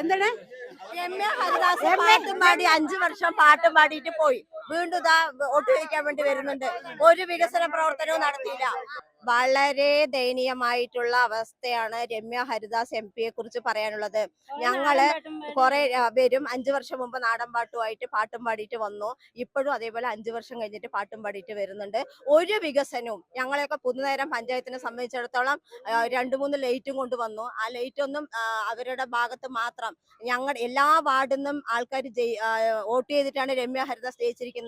എന്താണ്? രമ്യ ഹരിദാസ് പാട്ടും പാടി അഞ്ചു വർഷം പാട്ടും പാടിയിട്ട് പോയി. വീണ്ടും ഇതാ വോട്ട് ചോദിക്കാൻ വേണ്ടി വരുന്നുണ്ട്. ഒരു വികസന പ്രവർത്തനവും നടത്തിയില്ല. വളരെ ദയനീയമായിട്ടുള്ള അവസ്ഥയാണ് രമ്യ ഹരിദാസ് എം പിയെ കുറിച്ച് പറയാനുള്ളത്. ഞങ്ങൾ കുറെ പേരും അഞ്ചു വർഷം മുമ്പ് നാടൻ പാട്ടുമായിട്ട് പാട്ടും പാടിയിട്ട് വന്നു. ഇപ്പോഴും അതേപോലെ അഞ്ചു വർഷം കഴിഞ്ഞിട്ട് പാട്ടും പാടിയിട്ട് വരുന്നുണ്ട്. ഒരു വികസനവും ഞങ്ങളെയൊക്കെ പുതുനേരം പഞ്ചായത്തിനെ സംബന്ധിച്ചിടത്തോളം രണ്ടു മൂന്ന് ലൈറ്റും കൊണ്ടുവന്നു ആ ലൈറ്റ് ഒന്നും അവരുടെ ഭാഗത്ത് മാത്രം ഞങ്ങൾ എല്ലാ വാർഡിൽ നിന്നും ആൾക്കാർ വോട്ട് ചെയ്തിട്ടാണ് രമ്യ ഹരിദാസ് ജയിച്ചിരിക്കുന്നത്.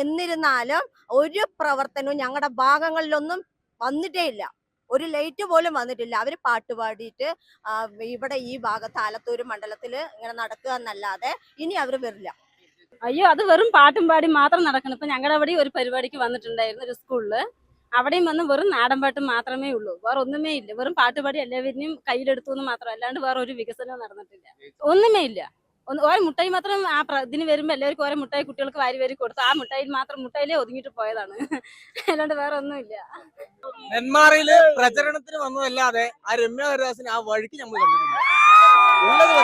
എന്നിരുന്നാലും ഒരു പ്രവർത്തനവും ഞങ്ങളുടെ ഭാഗങ്ങളിലൊന്നും വന്നിട്ടേ ഇല്ല ഒരു ലൈറ്റ് പോലും വന്നിട്ടില്ല. അവർ പാട്ട് പാടിയിട്ട് ഇവിടെ ഈ ഭാഗത്ത് ആലത്തൂർ മണ്ഡലത്തിൽ ഇങ്ങനെ നടക്കുക എന്നല്ലാതെ ഇനി അവർ വരില്ല. അയ്യോ അത് വെറും പാട്ടും പാടി മാത്രം നടക്കണം. ഇപ്പൊ ഞങ്ങളുടെ അവിടെ ഒരു പരിപാടിക്ക് വന്നിട്ടുണ്ടായിരുന്നു ഒരു സ്കൂളിൽ അവിടെയും വന്ന് വെറും നാടൻ പാട്ട് മാത്രമേ ഉള്ളൂ. വേറെ ഒന്നുമേ ഇല്ല. വെറും പാട്ടുപാടി എല്ലാവരെയും കയ്യിലെടുത്തു എന്ന് മാത്രം അല്ലാണ്ട് വേറെ ഒരു വികസനവും നടന്നിട്ടില്ല. ഒന്നുമേ ഇല്ല. ഒന്ന് ഓരോ മുട്ടായി മാത്രം ആ ഇതിന് വരുമ്പോ എല്ലാവർക്കും ഓരോ മുട്ടായി കുട്ടികൾക്ക് വാരി വാരി കൊടുത്തു. ആ മുട്ടായി മാത്രം മുട്ടായിലേ ഒതുങ്ങിട്ട് പോയതാണ്. അല്ലാണ്ട് വേറെ ഒന്നുമില്ല. നെന്മാറയിൽ പ്രചരണത്തിന് വന്നതല്ലാതെ ആ രമ്യ ഹരിദാസിന് ആ വഴിക്ക് നമ്മൾ കണ്ടിട്ടില്ല. ഉള്ളത്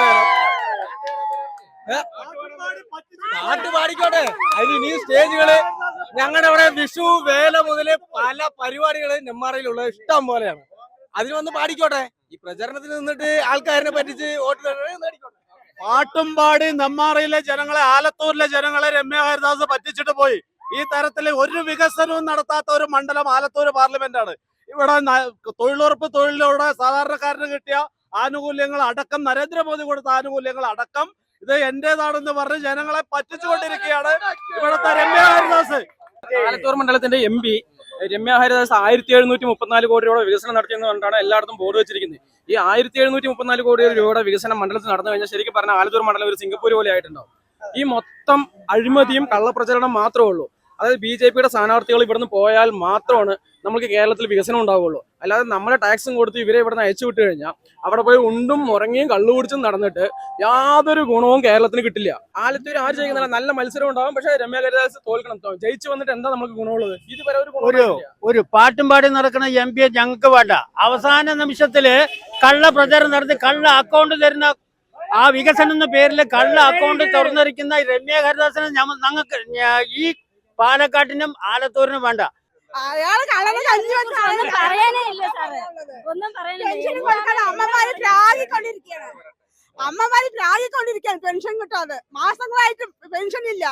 പാടിക്കോട്ടെ. അതിന് ഇനി സ്റ്റേജുകൾ ഞങ്ങളുടെ അവിടെ വിഷു വേല മുതൽ പല പരിപാടികൾ നെന്മാറയിലുള്ള ഇഷ്ടം പോലെയാണ്. അതിന് വന്ന് പാടിക്കോട്ടെ. ഈ പ്രചരണത്തിന് നിന്നിട്ട് ആൾക്കാരിനെ പറ്റിച്ച് വോട്ട് നേടിക്കോട്ടെ പാട്ടും പാടി നെമ്മാറയിലെ ജനങ്ങളെ ആലത്തൂരിലെ ജനങ്ങളെ രമ്യ ഹരിദാസ് പറ്റിച്ചിട്ട് പോയി. ഈ തരത്തിൽ ഒരു വികസനവും നടത്താത്ത ഒരു മണ്ഡലം ആലത്തൂർ പാർലമെന്റ് ആണ് ഇവിടെ തൊഴിലുറപ്പ് തൊഴിലിലൂടെ സാധാരണക്കാരന് കിട്ടിയ ആനുകൂല്യങ്ങൾ അടക്കം നരേന്ദ്രമോദി കൊടുത്ത ആനുകൂല്യങ്ങൾ അടക്കം ഇത് എന്റേതാണെന്ന് പറഞ്ഞ് ജനങ്ങളെ പറ്റിച്ചുകൊണ്ടിരിക്കുകയാണ് ഇവിടുത്തെ രമ്യ ഹരിദാസ്. ആലത്തൂർ മണ്ഡലത്തിന്റെ എം രമ്യ ഹരിദാസ് ആയിരത്തി എഴുന്നൂറ്റി മുപ്പത്തിനാല് കോടി രൂപയുടെ വികസനം നടത്തിയെന്ന് പറഞ്ഞാണ് എല്ലായിടത്തും ബോർഡ് വെച്ചിരിക്കുന്നത്. ഈ ആയിരത്തി എഴുന്നൂറ്റി മുപ്പത്തിനാല് കോടി രൂപയുടെ വികസനം മണ്ഡലത്തിൽ നടന്നു കഴിഞ്ഞാൽ ശരിക്കും പറഞ്ഞാൽ ആലത്തൂർ മണ്ഡലം ഒരു സിംഗപ്പൂർ പോലെ ആയിട്ടുണ്ടാവും. ഈ മൊത്തം അഴിമതിയും കള്ളപ്രചരണം മാത്രമേ ഉള്ളൂ. അതായത് ബി ജെ പിയുടെ സ്ഥാനാർത്ഥികൾ ഇവിടുന്ന് പോയാൽ മാത്രമാണ് നമുക്ക് കേരളത്തിൽ വികസനം ഉണ്ടാവുള്ളൂ. അല്ലാതെ നമ്മളെ ടാക്സും കൊടുത്ത് ഇവരെ ഇവിടുന്ന് അയച്ചു വിട്ട് കഴിഞ്ഞാൽ അവിടെ പോയി ഉണ്ടും ഉറങ്ങിയും കള്ളു കുടിച്ചും നടന്നിട്ട് യാതൊരു ഗുണവും കേരളത്തിന് കിട്ടില്ല. ആലത്തൂർ ആര് ചെയ്യുന്നില്ല നല്ല മത്സരം ഉണ്ടാവും. പക്ഷെ രമ്യ ഹരിദാസ് തോൽക്കണം. ജയിച്ചു വന്നിട്ട് എന്താ നമുക്ക് ഗുണമുള്ളത്? ഇതുവരെ ഒരു ഒരു. ഒരു പാട്ടും പാടി നടക്കുന്ന എം പിയെ ഞങ്ങൾക്ക് വേണ്ട. അവസാന നിമിഷത്തിൽ കള്ള പ്രചാരം നടത്തി കള്ള അക്കൗണ്ട് തരുന്ന ആ വികസനം എന്ന പേരിൽ കള്ള അക്കൗണ്ട് തുറന്നിരിക്കുന്ന രമ്യ ഹരിദാസിനെ ഞങ്ങൾക്ക് ഈ പാലക്കാട്ടിനും ആലത്തൂരിനും വേണ്ട. കളറ് കഞ്ഞി ഒന്നും പറയാനേ ഇല്ല സാറേ. ഒന്നും പറയാനില്ല പെൻഷൻ അമ്മമാര് ത്യാഗിക്കൊണ്ടിരിക്കുകയാണ് അമ്മമാര് ത്യാഗിക്കൊണ്ടിരിക്കുകയാണ് പെൻഷൻ കിട്ടാതെ. മാസങ്ങളായിട്ട് പെൻഷൻ ഇല്ല.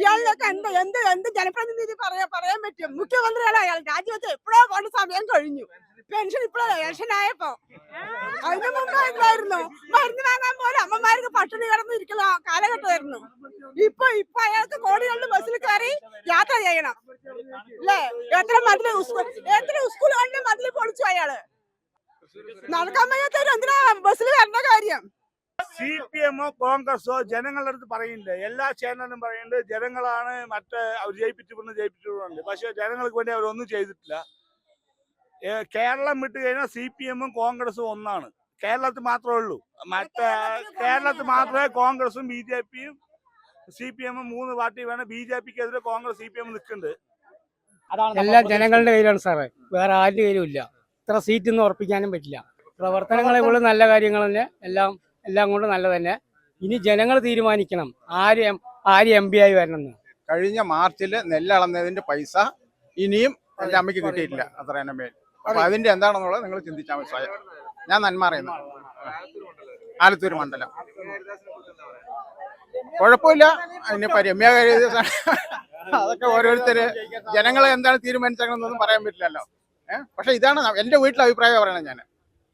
ഇയാളിലൊക്കെ എന്ത് എന്ത് എന്ത് ജനപ്രതിനിധി പറയാ പറയാൻ പറ്റും? മുഖ്യമന്ത്രിയാണ് അയാൾ. രാജിവെച്ച് എപ്പോഴോ കൊണ്ട് സമയം കഴിഞ്ഞു. പെൻഷൻ ഇപ്പോഴോ ഇലക്ഷൻ ആയപ്പോ. അതിന് മുമ്പ് എന്തായിരുന്നു? മരുന്ന് വാങ്ങാൻ പോലും അമ്മമാർക്ക് പട്ടിണി കിടന്നിരിക്കുന്ന കാലഘട്ടമായിരുന്നു. ഇപ്പൊ ഇപ്പൊ അയാൾക്ക് കോടികളിൽ ബസ്സിൽ കയറി യാത്ര ചെയ്യണം. അല്ലേ എത്ര മതിൽ എത്ര സ്കൂളുകളിലെ മതിൽ പൊളിച്ചു അയാൾ? നടക്കാൻ വയ്യാത്തവര് എന്തിനാ ബസ്സിൽ വരണ കാര്യം? സി പി എമ്മോ കോൺഗ്രസോ ജനങ്ങളുടെ അടുത്ത് പറയില്ല എല്ലാ ചേനലും പറയുന്നുണ്ട് ജനങ്ങളാണ് മറ്റേ അവർ ജയിപ്പിച്ചിട്ടുണ്ട് ജയിപ്പിച്ചിട്ടുണ്ട്. പക്ഷെ ജനങ്ങൾക്ക് വേണ്ടി അവരൊന്നും ചെയ്തിട്ടില്ല. കേരളം വിട്ട് കഴിഞ്ഞാൽ സി പി എമ്മും കോൺഗ്രസും ഒന്നാണ്. കേരളത്തിൽ മാത്രമേ ഉള്ളൂ. മറ്റേ കേരളത്തിൽ മാത്രമേ കോൺഗ്രസും ബി ജെ പിയും സി പി എമ്മും മൂന്ന് പാർട്ടി വേണം. ബി ജെ പിക്ക് എതിരെ കോൺഗ്രസ് സി പി എം നിൽക്കുന്നുണ്ട്. എല്ലാം ജനങ്ങളുടെ കയ്യിലാണ് സാറേ. വേറെ ആരുടെ കയ്യിലും ഇല്ല. ഇത്ര സീറ്റ് ഒന്നും ഉറപ്പിക്കാനും പറ്റില്ല. പ്രവർത്തനങ്ങളെ കൊണ്ട് നല്ല കാര്യങ്ങൾ തന്നെ എല്ലാം എല്ലാം കൊണ്ട് നല്ല തന്നെ. ഇനി ജനങ്ങൾ തീരുമാനിക്കണം ആര് ആര് എം പി ആയി വരണം കഴിഞ്ഞ മാർച്ചിൽ നെല്ലളന്നതിന്റെ പൈസ ഇനിയും എന്റെ അമ്മയ്ക്ക് കിട്ടിയിട്ടില്ല അത്ര തന്നെ മേൽ. അപ്പൊ അതിന്റെ എന്താണെന്നുള്ളത് നിങ്ങൾ ചിന്തിച്ചാൽ മനസ്സിലായ. ഞാൻ ഞാൻ നന്മാറിയുന്നു ആലത്തൂർ മണ്ഡലം. കുഴപ്പമില്ല. അതിന് രമ്യ ഹരിദാസ് അതൊക്കെ ഓരോരുത്തര് ജനങ്ങളെ എന്താണ് തീരുമാനിച്ചതെന്നൊന്നും പറയാൻ പറ്റില്ലല്ലോ. ഏഹ് പക്ഷെ ഇതാണ് എന്റെ വീട്ടിലെ അഭിപ്രായം പറയണത് ഞാൻ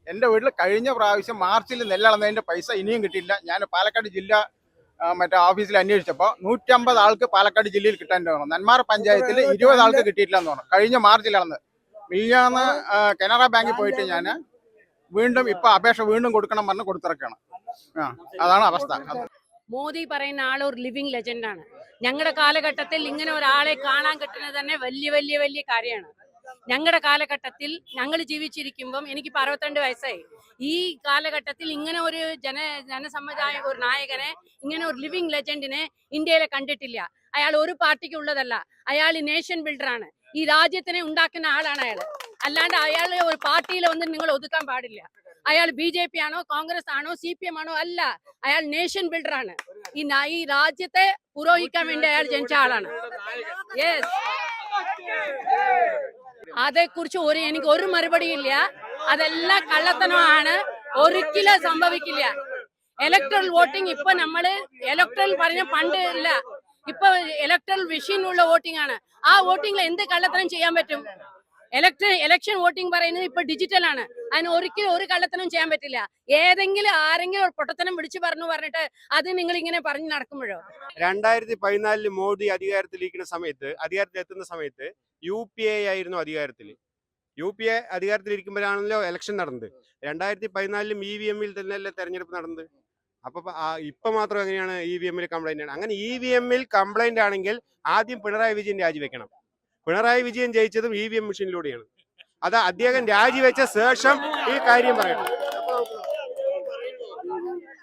എന്റെ വീട്ടിൽ കഴിഞ്ഞ പ്രാവശ്യം മാർച്ചിൽ നെല്ലളന്നതിന്റെ പൈസ ഇനിയും കിട്ടിയില്ല. ഞാൻ പാലക്കാട് ജില്ല മറ്റേ ഓഫീസിൽ അന്വേഷിച്ചപ്പോൾ നൂറ്റമ്പത് ആൾക്ക് പാലക്കാട് ജില്ലയിൽ കിട്ടാൻ തോന്നുന്നു. നന്മാർ പഞ്ചായത്തിൽ ഇരുപത് ആൾക്ക് കിട്ടിയിട്ടില്ല എന്ന് തോന്നുന്നു. കഴിഞ്ഞ മാർച്ചിലാണെന്ന് മിനിഞ്ഞാന്ന് കനറ ബാങ്കിൽ പോയിട്ട് ഞാൻ വീണ്ടും ഇപ്പൊ അപേക്ഷ വീണ്ടും കൊടുക്കണം പറഞ്ഞ് കൊടുത്തിറക്കാണ്. ആ അതാണ് അവസ്ഥ. മോദി പറയുന്ന ആൾ ഒരു ലിവിങ് ലെജൻഡാണ് ഞങ്ങളുടെ കാലഘട്ടത്തിൽ ഇങ്ങനെ ഒരാളെ കാണാൻ കിട്ടുന്നത് തന്നെ വലിയ വലിയ വലിയ കാര്യമാണ്. ഞങ്ങളുടെ കാലഘട്ടത്തിൽ ഞങ്ങൾ ജീവിച്ചിരിക്കുമ്പം എനിക്ക് അറുപത്തിരണ്ട് വയസ്സായി. ഈ കാലഘട്ടത്തിൽ ഇങ്ങനെ ഒരു ജന ജനസമുദായ ഒരു നായകനെ ഇങ്ങനെ ഒരു ലിവിങ് ലെജൻഡിനെ ഇന്ത്യയിലെ കണ്ടിട്ടില്ല. അയാൾ ഒരു പാർട്ടിക്ക് ഉള്ളതല്ല. അയാൾ നേഷൻ ബിൽഡറാണ് ഈ രാജ്യത്തിനെ ഉണ്ടാക്കുന്ന ആളാണ് അയാൾ അല്ലാണ്ട് അയാളെ ഒരു പാർട്ടിയിൽ വന്ന് നിങ്ങൾ ഒതുക്കാൻ പാടില്ല. അയാൾ ബി ജെ പി ആണോ കോൺഗ്രസ് ആണോ സി പി എം ആണോ അല്ല. അയാൾ നേഷൻ ബിൽഡർ ആണ് ഈ ഈ രാജ്യത്തെ പുരോഹിക്കാൻ വേണ്ടി അയാൾ ജനിച്ച ആളാണ്. യെസ് അതേക്കുറിച്ച് ഒരു എനിക്ക് ഒരു മറുപടി ഇല്ല. അതെല്ലാം കള്ളത്തനമാണ് ഒരിക്കലും സംഭവിക്കില്ല. ഇലക്ട്രൽ വോട്ടിംഗ് ഇപ്പൊ നമ്മൾ ഇലക്ട്രൽ പറഞ്ഞ പണ്ട് ഇല്ല. ഇപ്പൊ ഇലക്ട്രൽ മെഷീൻ ഉള്ള വോട്ടിംഗ് ആണ്. ആ വോട്ടിംഗിൽ എന്ത് കള്ളത്തരം ചെയ്യാൻ പറ്റും? ഇലക്ഷൻ ഇലക്ഷൻ വോട്ടിംഗ് പറയുന്നത് ഇപ്പൊ ഡിജിറ്റൽ ആണ്. അതിന് ഒരിക്കലും ഒരു കള്ളത്തനം ചെയ്യാൻ പറ്റില്ല. ഏതെങ്കിലും ആരെങ്കിലും ഒരു പൊട്ടത്തനം വിളിച്ചു പറഞ്ഞു പറഞ്ഞിട്ട് അത് നിങ്ങൾ ഇങ്ങനെ പറഞ്ഞു നടക്കുമ്പോഴോ? രണ്ടായിരത്തി പതിനാലിൽ മോദി അധികാരത്തിലിരിക്കുന്ന സമയത്ത് അധികാരത്തിൽ എത്തുന്ന സമയത്ത് യു പി എ ആയിരുന്നു അധികാരത്തിൽ യു പി എ അധികാരത്തിലിരിക്കുമ്പോഴാണല്ലോ ഇലക്ഷൻ നടന്നത്. രണ്ടായിരത്തി പതിനാലിലും ഇ വി എമ്മിൽ തന്നെയല്ലേ തെരഞ്ഞെടുപ്പ് നടന്നത്. അപ്പൊ ഇപ്പൊ മാത്രം എങ്ങനെയാണ് ഇ വി എമ്മിൽ കംപ്ലൈന്റ് ആണ്. അങ്ങനെ ഇ വി എമ്മിൽ കംപ്ലൈന്റ് ആണെങ്കിൽ ആദ്യം പിണറായി വിജയൻ രാജിവെക്കണം. പിണറായി വിജയൻ ജയിച്ചതും ഇ വി എം മെഷീനിലൂടെയാണ്. അത് അദ്ദേഹം രാജിവെച്ച ശേഷം ഈ കാര്യം പറയണം